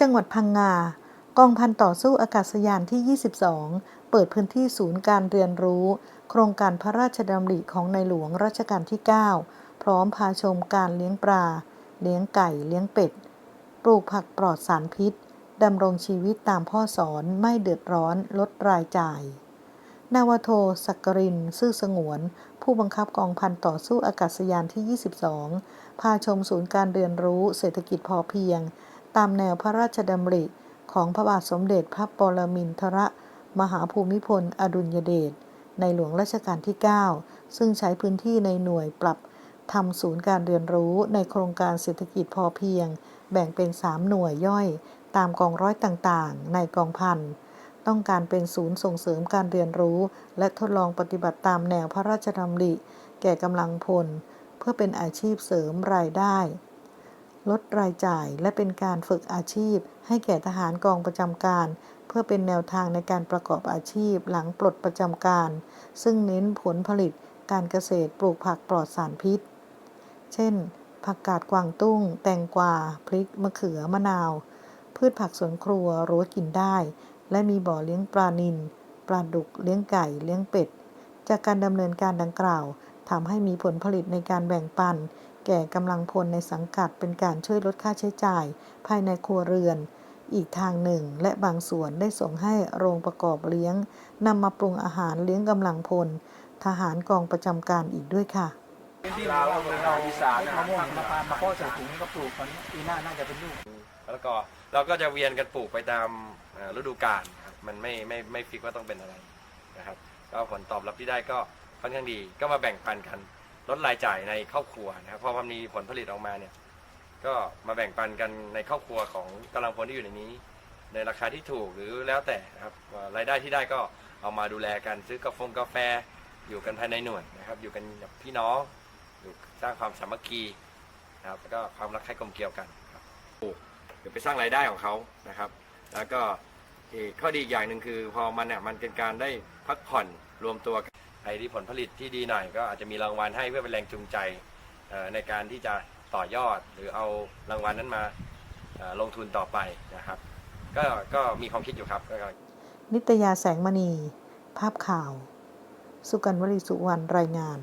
จังหวัดพังงา กองพันต่อสู้อากาศยานที่ 22 เปิดพื้นที่ศูนย์การเรียนรู้ โครงการพระราชดำริของในหลวงรัชกาลที่ 9 พร้อมพาชมการเลี้ยงปลา เลี้ยงไก่ เลี้ยงเป็ด ปลูกผักปลอดสารพิษ ดำรงชีวิตตามพ่อสอนไม่เดือดร้อนลดรายจ่าย นาวโทสักกริน ซื่อสงวน ผู้บังคับกองพันต่อสู้อากาศยานที่ 22 พาชมศูนย์การเรียนรู้เศรษฐกิจพอเพียง ตามแนวพระราชดำริของพระบาทสมเด็จพระปรมินทรมหาภูมิพล อดุลยเดช ในหลวงรัชกาลที่ 9 ซึ่งใช้พื้นที่ในหน่วยปรับทำศูนย์การเรียนรู้ในโครงการเศรษฐกิจพอเพียง แบ่งเป็น 3 หน่วยย่อยตามกองร้อยต่างๆ ในกองพันต้องการเป็นศูนย์ส่งเสริมการเรียนรู้ และทดลองปฏิบัติตามแนวพระราชดำริ แก่กำลังพล เพื่อเป็นอาชีพเสริมรายได้ ลดรายจ่าย และเป็นการฝึกอาชีพ ให้แก่ทหารกองประจำการ เพื่อเป็นแนวทางในการประกอบอาชีพหลังปลดประจำการ ซึ่งเน้นผลผลิตการเกษตรปลูกผักปลอดสารพิษ เช่น ผักกาดกวางตุ้ง แตงกวา พริก มะเขือ มะนาว พืชผักสวนครัวรั้วกินได้ และมีบ่อเลี้ยงปลานิลปลาดุก เลี้ยงไก่ เลี้ยงเป็ด จากการดำเนินการดังกล่าว ทำให้มีผลผลิตในการแบ่งปัน แก่กำลังพลในสังกัดเป็นการช่วยลดค่าใช้จ่าย ภายในครัวเรือน อีกทางหนึ่ง และบางส่วนได้ส่งให้โรงประกอบเลี้ยงนำมาปรุงอาหารเลี้ยงกำลังพล ทหารกองประจำการอีกด้วยค่ะพื้นที่เราเราเราอีสานมะม่วงมะพร้าวมะพร้าวใส่ถุงก็ปลูกตอนนี้ปีหน้าน่าจะเป็นลูกแล้วก็เราก็จะเวียนกันปลูกไปตามเอ่อฤดูกาลครับมันไม่ไม่ไม่ฟิกว่าต้องเป็นอะไรนะครับก็ผลตอบรับที่ได้ก็ ค่อนข้างดีก็มาแบ่งปันกันลดรายจ่ายในครอบครัวนะครับพอมันมีผลผลิตออกมาเนี่ยก็มาแบ่งปันกันในครอบครัวของกำลังพลที่อยู่ในนี้ ในราคาที่ถูกหรือแล้วแต่นะครับรายได้ที่ได้ก็เอามาดูแลกันซื้อกาแฟกาแฟ อยู่กันภายในหน่วยนะครับ อยู่กันแบบพี่น้องอยู่สร้างความสามัคคีนะครับแล้วก็ความรักใคร่กลมเกลียวกันครับหรือไปสร้างรายได้ของเขานะครับ แล้วก็ข้อดีอีกอย่างหนึ่งคือพอมันเนี่ยมันเป็นการได้พักผ่อนรวมตัวกัน ครที่ผลผลิตที่ดีหน่อยก็อาจจะมีรางวัลให้เพื่อเป็นแรงจูงใจในการที่จะต่อยอดหรือเอารางวัลนั้นมาลงทุนต่อไปนะครับ ก็ก็มีความคิดอยู่ครับ นิตยาแสงมณี ภาพข่าว สุกันวลีสุวรรณรายงาน